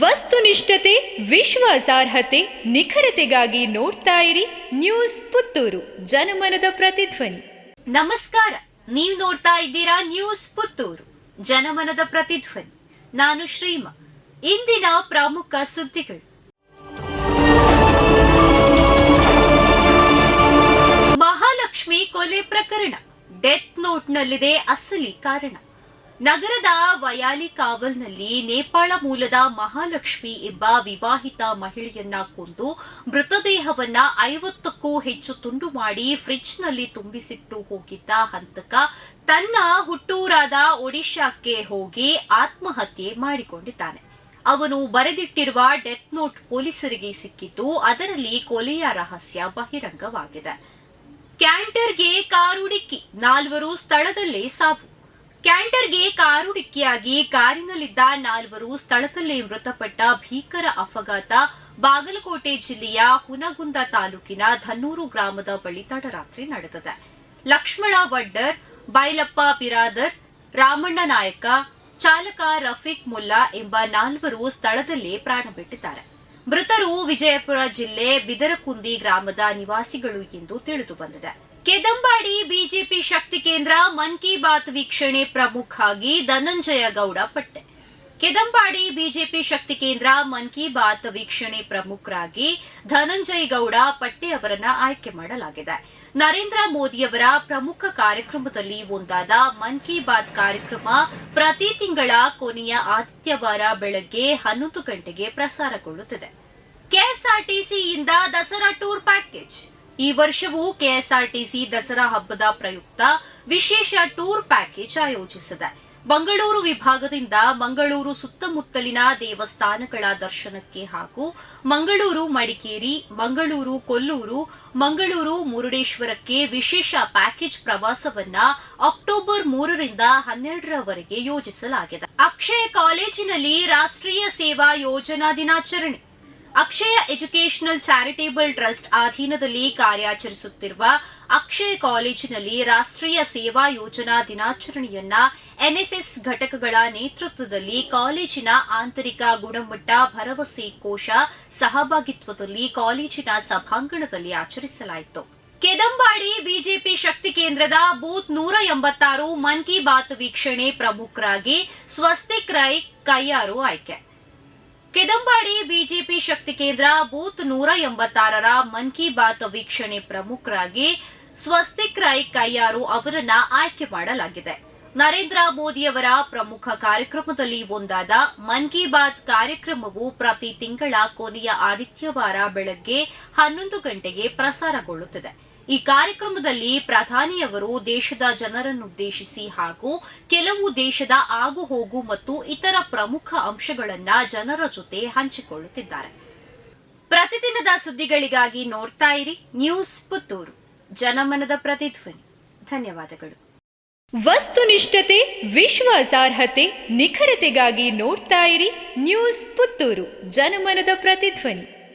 ವಸ್ತುನಿಷ್ಠತೆ, ವಿಶ್ವಾಸಾರ್ಹತೆ, ನಿಖರತೆಗಾಗಿ ನೋಡ್ತಾ ಇರಿ ನ್ಯೂಸ್ ಪುತ್ತೂರು, ಜನಮನದ ಪ್ರತಿಧ್ವನಿ. ನಮಸ್ಕಾರ, ನೀವು ನೋಡ್ತಾ ಇದ್ದೀರಾ ನ್ಯೂಸ್ ಪುತ್ತೂರು, ಜನಮನದ ಪ್ರತಿಧ್ವನಿ. ನಾನು ಶ್ರೀಮಾ, ಇಂದಿನ ಪ್ರಮುಖ ಸುದ್ದಿಗಳು. ಮಹಾಲಕ್ಷ್ಮಿ ಕೊಲೆ ಪ್ರಕರಣ, ಡೆತ್ ನೋಟ್ನಲ್ಲಿದೆ ಅಸಲಿ ಕಾರಣ. ನಗರದ ವಯಾಲಿ ಕಾವಲ್ನಲ್ಲಿ ನೇಪಾಳ ಮೂಲದ ಮಹಾಲಕ್ಷ್ಮಿ ಎಂಬ ವಿವಾಹಿತ ಮಹಿಳೆಯನ್ನ ಕೊಂದು ಮೃತದೇಹವನ್ನ ಐವತ್ತಕ್ಕೂ ಹೆಚ್ಚು ತುಂಡು ಮಾಡಿ ಫ್ರಿಡ್ಜ್ನಲ್ಲಿ ತುಂಬಿಸಿಟ್ಟು ಹೋಗಿದ್ದ ಹಂತಕ ತನ್ನ ಹುಟ್ಟೂರಾದ ಒಡಿಶಾಕ್ಕೆ ಹೋಗಿ ಆತ್ಮಹತ್ಯೆ ಮಾಡಿಕೊಂಡಿದ್ದಾನೆ. ಅವನು ಬರೆದಿಟ್ಟಿರುವ ಡೆತ್ ನೋಟ್ ಪೊಲೀಸರಿಗೆ ಸಿಕ್ಕಿದ್ದು ಅದರಲ್ಲಿ ಕೊಲೆಯ ರಹಸ್ಯ ಬಹಿರಂಗವಾಗಿದೆ. ಕ್ಯಾಂಟರ್ಗೆ ಕಾರು ಡಿಕ್ಕಿ ನಾಲ್ವರು ಸ್ಥಳದಲ್ಲೇ ಸಾವು. ಕ್ಯಾಂಟರ್ಗೆ ಕಾರು ಡಿಕ್ಕಿಯಾಗಿ ಕಾರಿನಲ್ಲಿದ್ದ ನಾಲ್ವರು ಸ್ಥಳದಲ್ಲೇ ಮೃತಪಟ್ಟ ಭೀಕರ ಅಪಘಾತ ಬಾಗಲಕೋಟೆ ಜಿಲ್ಲೆಯ ಹುನಗುಂದ ತಾಲೂಕಿನ ಧನ್ನೂರು ಗ್ರಾಮದ ಬಳಿ ತಡರಾತ್ರಿ ನಡೆದಿದೆ. ಲಕ್ಷ್ಮಣ ವಡ್ಡರ್, ಬೈಲಪ್ಪ ಬಿರಾದರ್, ರಾಮಣ್ಣ ನಾಯಕ, ಚಾಲಕ ರಫೀಕ್ ಮುಲ್ಲಾ ಎಂಬ ನಾಲ್ವರು ಸ್ಥಳದಲ್ಲೇ ಪ್ರಾಣ ಬಿಟ್ಟಿದ್ದಾರೆ. ಮೃತರು ವಿಜಯಪುರ ಜಿಲ್ಲೆ ಬಿದರಕುಂದಿ ಗ್ರಾಮದ ನಿವಾಸಿಗಳು ಎಂದು ತಿಳಿದು ಬಂದಿದೆ. ಕೆದಂಬಾಡಿ ಬಿಜೆಪಿ ಶಕ್ತಿ ಕೇಂದ್ರ ಮನ್ ಕಿ ಬಾತ್ ವೀಕ್ಷಣೆ ಪ್ರಮುಖಾಗಿ ಧನಂಜಯ ಗೌಡ ಪಟ್ಟೆ. ಕೆದಂಬಾಡಿ ಬಿಜೆಪಿ ಶಕ್ತಿ ಕೇಂದ್ರ ಮನ್ ಕಿ ಬಾತ್ ವೀಕ್ಷಣೆ ಪ್ರಮುಖರಾಗಿ ಧನಂಜಯ್ ಗೌಡ ಪಟ್ಟೆ ಅವರನ್ನ ಆಯ್ಕೆ ಮಾಡಲಾಗಿದೆ. ನರೇಂದ್ರ ಮೋದಿಯವರ ಪ್ರಮುಖ ಕಾರ್ಯಕ್ರಮದಲ್ಲಿ ಒಂದಾದ ಮನ್ ಕಿ ಬಾತ್ ಕಾರ್ಯಕ್ರಮ ಪ್ರತಿ ತಿಂಗಳ ಕೊನೆಯ ಆದಿತ್ಯವಾರ ಬೆಳಗ್ಗೆ ಹನ್ನೊಂದು ಗಂಟೆಗೆ ಪ್ರಸಾರಗೊಳ್ಳುತ್ತಿದೆ. ಕೆಎಸ್ಆರ್ಟಿಸಿಯಿಂದ ದಸರಾ ಟೂರ್ ಪ್ಯಾಕೇಜ್. ಈ ವರ್ಷವೂ ಕೆಎಸ್ಆರ್ಟಿಸಿ ದಸರಾ ಹಬ್ಬದ ಪ್ರಯುಕ್ತ ವಿಶೇಷ ಟೂರ್ ಪ್ಯಾಕೇಜ್ ಆಯೋಜಿಸಿದೆ. ಮಂಗಳೂರು ವಿಭಾಗದಿಂದ ಮಂಗಳೂರು ಸುತ್ತಮುತ್ತಲಿನ ದೇವಸ್ಥಾನಗಳ ದರ್ಶನಕ್ಕೆ ಹಾಗೂ ಮಂಗಳೂರು ಮಡಿಕೇರಿ, ಮಂಗಳೂರು ಕೊಲ್ಲೂರು, ಮಂಗಳೂರು ಮುರುಡೇಶ್ವರಕ್ಕೆ ವಿಶೇಷ ಪ್ಯಾಕೇಜ್ ಪ್ರವಾಸವನ್ನ ಅಕ್ಟೋಬರ್ ಮೂರರಿಂದ ಹನ್ನೆರಡರವರೆಗೆ ಯೋಜಿಸಲಾಗಿದೆ. ಅಕ್ಷಯ ಕಾಲೇಜಿನಲ್ಲಿ ರಾಷ್ಟ್ರೀಯ ಸೇವಾ ಯೋಜನಾ ದಿನಾಚರಣೆ. ಅಕ್ಷಯ ಎಜುಕೇಷನಲ್ ಚಾರಿಟೇಬಲ್ ಟ್ರಸ್ಟ್ ಅಧೀನದಲ್ಲಿ ಕಾರ್ಯಾಚರಿಸುತ್ತಿರುವ ಅಕ್ಷಯ ಕಾಲೇಜಿನಲ್ಲಿ ರಾಷ್ಟ್ರೀಯ ಸೇವಾ ಯೋಜನಾ ದಿನಾಚರಣೆಯನ್ನ ಎನ್ಎಸ್ಎಸ್ ಘಟಕಗಳ ನೇತೃತ್ವದಲ್ಲಿ ಕಾಲೇಜಿನ ಆಂತರಿಕ ಗುಣಮಟ್ಟ, ಭರವಸೆ, ಕೋಶ ಸಹಭಾಗಿತ್ವದಲ್ಲಿ ಕಾಲೇಜಿನ ಸಭಾಂಗಣದಲ್ಲಿ ಆಚರಿಸಲಾಯಿತು. ಕೆದಂಬಾಡಿ ಬಿಜೆಪಿ ಶಕ್ತಿ ಕೇಂದ್ರದ ಬೂತ್ ನೂರ ಎಂಬತ್ತಾರು ಮನ್ ಕಿ ಬಾತ್ ವೀಕ್ಷಣೆ ಪ್ರಮುಖರಾಗಿ ಸ್ವಸ್ತಿಕ್ ರೈ ಕೈಯಾರು ಆಯ್ಕೆ. ಕೆದಂಬಾಡಿ ಬಿಜೆಪಿ ಶಕ್ತಿ ಕೇಂದ್ರ ಬೂತ್ ನೂರ ಎಂಬತ್ತಾರರ ಮನ್ ಕಿ ಬಾತ್ ವೀಕ್ಷಣೆ ಪ್ರಮುಖರಾಗಿ ಸ್ವಸ್ತಿಕ್ ರೈ ಕೈಯಾರು ಅವರನ್ನ ಆಯ್ಕೆ ಮಾಡಲಾಗಿದೆ. ನರೇಂದ್ರ ಮೋದಿಯವರ ಪ್ರಮುಖ ಕಾರ್ಯಕ್ರಮದಲ್ಲಿ ಒಂದಾದ ಮನ್ ಕಿ ಬಾತ್ ಕಾರ್ಯಕ್ರಮವು ಪ್ರತಿ ತಿಂಗಳ ಕೊನೆಯ ಆದಿತ್ಯವಾರ ಬೆಳಗ್ಗೆ ಹನ್ನೊಂದು ಗಂಟೆಗೆ ಪ್ರಸಾರಗೊಳ್ಳುತ್ತದೆ. ಈ ಕಾರ್ಯಕ್ರಮದಲ್ಲಿ ಪ್ರಧಾನಿಯವರು ದೇಶದ ಜನರನ್ನುದ್ದೇಶಿಸಿ ಹಾಗೂ ಕೆಲವು ದೇಶದ ಆಗುಹೋಗು ಮತ್ತು ಇತರ ಪ್ರಮುಖ ಅಂಶಗಳನ್ನ ಜನರ ಜೊತೆ ಹಂಚಿಕೊಳ್ಳುತ್ತಿದ್ದಾರೆ. ಪ್ರತಿದಿನದ ಸುದ್ದಿಗಳಿಗಾಗಿ ನೋಡ್ತಾ ಇರಿ ನ್ಯೂಸ್ ಪುತ್ತೂರು. ಜನಮನದ ಪ್ರತಿಧ್ವನಿ. ಧನ್ಯವಾದಗಳು. ವಸ್ತುನಿಷ್ಠತೆ, ವಿಶ್ವಾಸಾರ್ಹತೆ, ನಿಖರತೆಗಾಗಿ ನೋಡ್ತಾ ಇರಿ ನ್ಯೂಸ್ ಪುತ್ತೂರು. ಜನಮನದ ಪ್ರತಿಧ್ವನಿ.